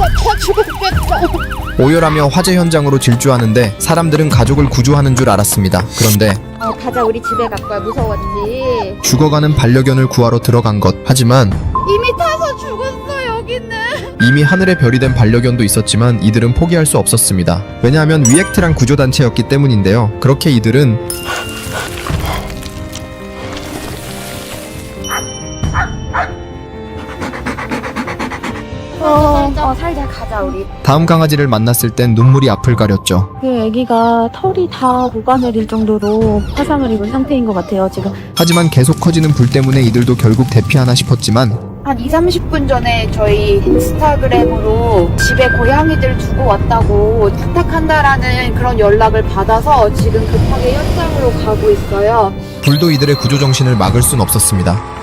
다 죽었겠다. 오열하며 화재 현장으로 질주하는데 사람들은 가족을 구조하는 줄 알았습니다. 그런데 어, 가자 우리 집에 갈 거야 무서웠지. 죽어가는 반려견을 구하러 들어간 것. 하지만 이미 타서 죽었어 여기는. 이미 하늘의 별이 된 반려견도 있었지만 이들은 포기할 수 없었습니다. 왜냐하면 위액트랑 구조단체였기 때문인데요. 그렇게 이들은 어, 어 살자 가자 우리. 다음 강아지를 만났을 땐 눈물이 앞을 가렸죠. 그 아기가 털이 다 녹아내릴 정도로 화상을 입은 상태인 것 같아요, 지금. 하지만 계속 커지는 불 때문에 이들도 결국 대피하나 싶었지만 한 2, 30분 전에 저희 인스타그램으로 집에 고양이들 두고 왔다고 부탁한다라는 그런 연락을 받아서 지금 급하게 현장으로 가고 있어요. 불도 이들의 구조 정신을 막을 순 없었습니다.